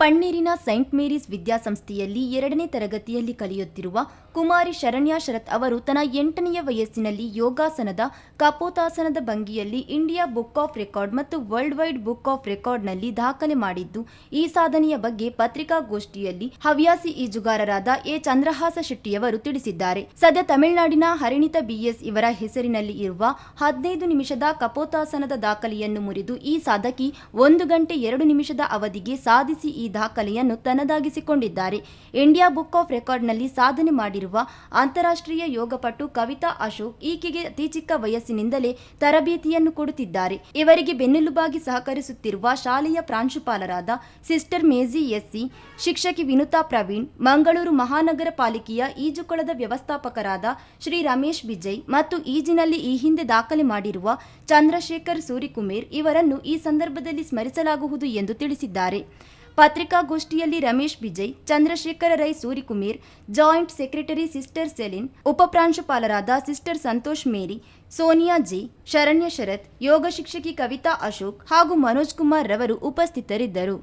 ಪಣ್ಣೀರಿನ Saint Mary's ವಿದ್ಯಾಸಂಸ್ಥೆಯಲ್ಲಿ ಎರಡನೇ ತರಗತಿಯಲ್ಲಿ ಕಲಿಯುತ್ತಿರುವ ಕುಮಾರಿ ಶರಣ್ಯ ಶರತ್ ಅವರು ತನ್ನ ಎಂಟನೆಯ ವಯಸ್ಸಿನಲ್ಲಿ ಯೋಗಾಸನದ ಕಪೋತಾಸನದ ಭಂಗಿಯಲ್ಲಿ ಇಂಡಿಯಾ ಬುಕ್ ಆಫ್ ರೆಕಾರ್ಡ್ ಮತ್ತು ವರ್ಲ್ಡ್ ವೈಡ್ ಬುಕ್ ಆಫ್ ರೆಕಾರ್ಡ್ನಲ್ಲಿ ದಾಖಲೆ ಮಾಡಿದ್ದು, ಈ ಸಾಧನೆಯ ಬಗ್ಗೆ ಪತ್ರಿಕಾಗೋಷ್ಠಿಯಲ್ಲಿ ಹವ್ಯಾಸಿ ಈಜುಗಾರರಾದ ಎ. ಚಂದ್ರಹಾಸ ಶೆಟ್ಟಿಯವರು ತಿಳಿಸಿದ್ದಾರೆ. ಸದ್ಯ ತಮಿಳುನಾಡಿನ ಹರಿಣಿತ ಬಿಎಸ್ ಇವರ ಹೆಸರಿನಲ್ಲಿ ಇರುವ ಹದಿನೈದು ನಿಮಿಷದ ಕಪೋತಾಸನದ ದಾಖಲೆಯನ್ನು ಮುರಿದು ಈ ಸಾಧಕಿ ಒಂದು ಗಂಟೆ ಎರಡು ನಿಮಿಷದ ಅವಧಿಗೆ ಸಾಧಿಸಿ ಈ ದಾಖಲೆಯನ್ನು ತನ್ನದಾಗಿಸಿಕೊಂಡಿದ್ದಾರೆ. ಇಂಡಿಯಾ ಬುಕ್ ಆಫ್ ರೆಕಾರ್ಡ್ನಲ್ಲಿ ಸಾಧನೆ ಮಾಡಿರುವ ಅಂತಾರಾಷ್ಟ್ರೀಯ ಯೋಗಪಟು ಕವಿತಾ ಅಶೋಕ್ ಈಕೆಗೆ ಅತಿ ಚಿಕ್ಕ ವಯಸ್ಸಿನಿಂದಲೇ ತರಬೇತಿಯನ್ನು ಕೊಡುತ್ತಿದ್ದಾರೆ. ಇವರಿಗೆ ಬೆನ್ನೆಲುಬಾಗಿ ಸಹಕರಿಸುತ್ತಿರುವ ಶಾಲೆಯ ಪ್ರಾಂಶುಪಾಲರಾದ ಸಿಸ್ಟರ್ ಮೇಜಿ ಎಸ್ಸಿ, ಶಿಕ್ಷಕಿ ವಿನುತಾ ಪ್ರವೀಣ್, ಮಂಗಳೂರು ಮಹಾನಗರ ಪಾಲಿಕೆಯ ಈಜುಕೊಳದ ವ್ಯವಸ್ಥಾಪಕರಾದ ಶ್ರೀ ರಮೇಶ್ ವಿಜಯ್ ಮತ್ತು ಈಜಿನಲ್ಲಿ ಈ ಹಿಂದೆ ದಾಖಲೆ ಮಾಡಿರುವ ಚಂದ್ರಶೇಖರ್ ಸೂರಿಕುಮೇರ್ ಇವರನ್ನು ಈ ಸಂದರ್ಭದಲ್ಲಿ ಸ್ಮರಿಸಲಾಗುವುದು ಎಂದು ತಿಳಿಸಿದ್ದಾರೆ. ಪತ್ರಿಕಾಗೋಷ್ಠಿಯಲ್ಲಿ Ramesh Vijay, Chandrashekara Rai, Surikumer, joint secretary sister Celine ಉಪಪ್ರಾಂಶುಪಾಲರಾದ sister Santosh Mary, Sonia G, Sharanya Sharath, ಯೋಗ ಶಿಕ್ಷಕಿ ಕವಿತಾ ಅಶೋಕ್ ಹಾಗೂ ಮನೋಜ್ ಕುಮಾರ್ ರವರು ಉಪಸ್ಥಿತರಿದ್ದರು.